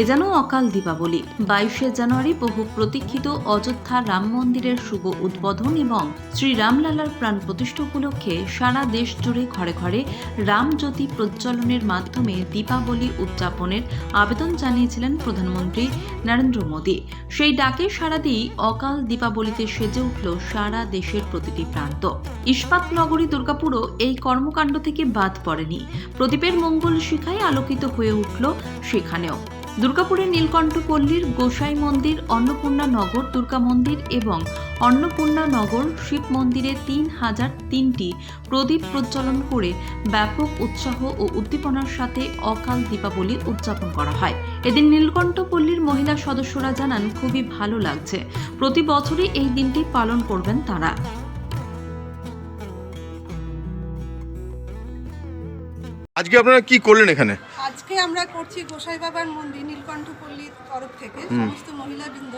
এ যেন অকাল দীপাবলি। বাইশে জানুয়ারি বহু প্রতীক্ষিত অযোধ্যা রাম মন্দিরের শুভ উদ্বোধন এবং শ্রী রামলালার প্রাণ প্রতিষ্ঠা উপলক্ষে সারা দেশ জুড়ে ঘরে ঘরে রামজ্যোতি প্রজ্বলনের মাধ্যমে দীপাবলি উদযাপনের আবেদন জানিয়েছিলেন প্রধানমন্ত্রী নরেন্দ্র মোদী। সেই ডাকে সাড়া দিয়েই অকাল দীপাবলিতে সেজে উঠল সারা দেশের প্রতিটি প্রান্ত। ইস্পাত নগরী দুর্গাপুরও এই কর্মকাণ্ড থেকে বাদ পড়েনি। প্রদীপের মঙ্গল শিখায় আলোকিত হয়ে উঠল সেখানেও। দুর্গাপুরের নীলকণ্ঠ পল্লীর গোসাই মন্দির, অন্নপূর্ণা নগর, দুর্গা মন্দির এবং অন্নপূর্ণা নগর শিব মন্দিরে তিন হাজার তিনটি প্রদীপ প্রজ্বলন করে ব্যাপক উৎসাহ ও উদ্দীপনার সাথে অকাল দীপাবলি উদযাপন করা হয়। এদিন নীলকণ্ঠ পল্লীর মহিলা সদস্যরা জানান, খুবই ভালো লাগছে। প্রতি বছরই এই দিনটি পালন করবেন তারা। আজকে আপনারা কি করলেন এখানে? আজকে আমরা করছি গোসাই বাবার মন্দির নীলকণ্ঠপল্লীর তরফ থেকে সমস্ত মহিলাবৃন্দ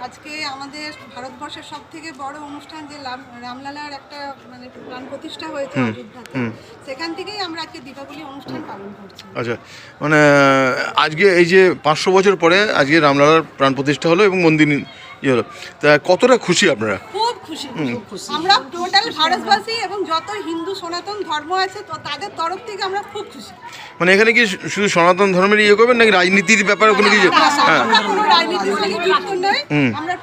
আজকে আমাদের ভারতবর্ষের সব থেকে বড় অনুষ্ঠান যে রাম- রামলালার একটা মানে প্রাণ প্রতিষ্ঠা হয়েছে অযোধ্যাতে সেখান থেকেই আমরা আজকে দীপাবলি অনুষ্ঠান পালন করছি। আচ্ছা মানে আজকে এই যে পাঁচশো বছর পরে আজকে রামলালার প্রাণ প্রতিষ্ঠা হলো এবং মন্দির ইয়ে হলো। তা কতটা খুশি আপনারা? খুব খুশি আমরা টোটাল ভারতবাসী এবং যত হিন্দু সনাতন ধর্ম আছে তো তাদের তরফ থেকে আমরা খুব খুশি। মানে এখানে কি শুধু সনাতন ধর্মের ইয়ে করবেন নাকি রাজনীতির ব্যাপারে কোনো কিছু? হ্যাঁ। আমরা কোনো রাজনীতির সঙ্গে যুক্ত নই। আমরা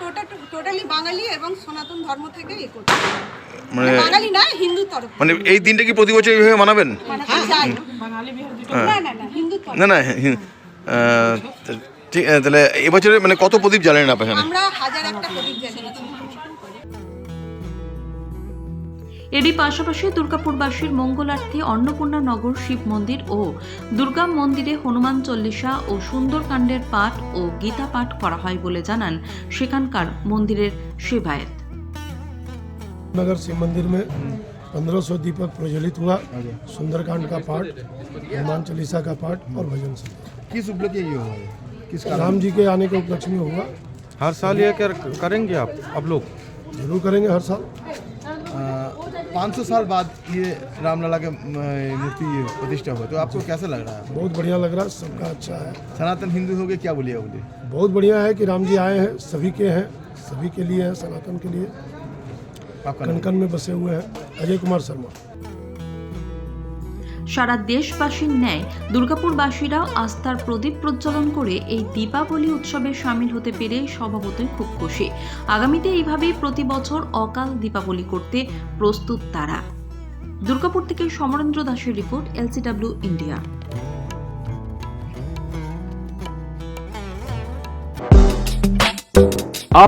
টোটালি বাঙালি এবং সনাতন ধর্ম থেকে এ করছি। মানে বাঙালি না হিন্দু তরফ মানে এই দিনটা কি প্রতি বছর এইভাবে মানাবেন? না না না না ঠিক তাহলে এবছরে মানে কত প্রদীপ জ্বালেন আপনার এখানে? আমরা হাজার একটা প্রদীপ জ্বালিয়েছি। এরই পাশাপাশি দুর্গাপুরবাসীর মঙ্গলার্থে অন্নপূর্ণা নগর শিব মন্দির ও দুর্গা মন্দিরে হনুমান চল্লিশা ও সুন্দরকাণ্ডের পাঠ ও গীতা পাঠ করা হয় বলে জানান সেখানকার মন্দিরের সেবায়েত नगर शिव मंदिर में 1500 दीपक प्रज्वलित हुआ सुंदरकांड का पाठ हनुमान चालीसा का पाठ और भजन संध्या किस उपलक्ष्य ये हुआ है? किस कारण राम जी के आने के उपलक्ष्य में हुआ हर साल ये कर, करेंगे आप अब लोग जरूर करेंगे हर साल पाँच सौ साल बाद ये रामलला के मूर्ति ये प्रतिष्ठा हुआ तो आपको कैसा लग रहा है? बहुत बढ़िया लग रहा है सबका अच्छा है। सनातन हिंदू हो गए क्या बोलिए बोलिए बहुत बढ़िया है कि राम जी आए हैं सभी के हैं सभी के लिए हैं सनातन के लिए? कनकन में बसे हुए हैं अजय कुमार शर्मा। সারা দেশবাসীর ন্যায় দুর্গাপুরবাসীরাও আস্থার প্রদীপ প্রজ্বলন করে এই দীপাবলি উৎসবে সামিল হতে পেরে স্বভাবতই খুব খুশি। আগামীতে এইভাবেই প্রতি বছর অকাল দীপাবলি করতে প্রস্তুত তারা। দুর্গাপুর থেকে সমরেন্দ্র দাসের রিপোর্ট, এলসিডব্লিউ ইন্ডিয়া।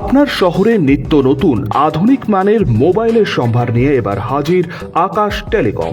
আপনার শহরে নিত্য নতুন আধুনিক মানের মোবাইলের সম্ভার নিয়ে এবার হাজির আকাশ টেলিকম।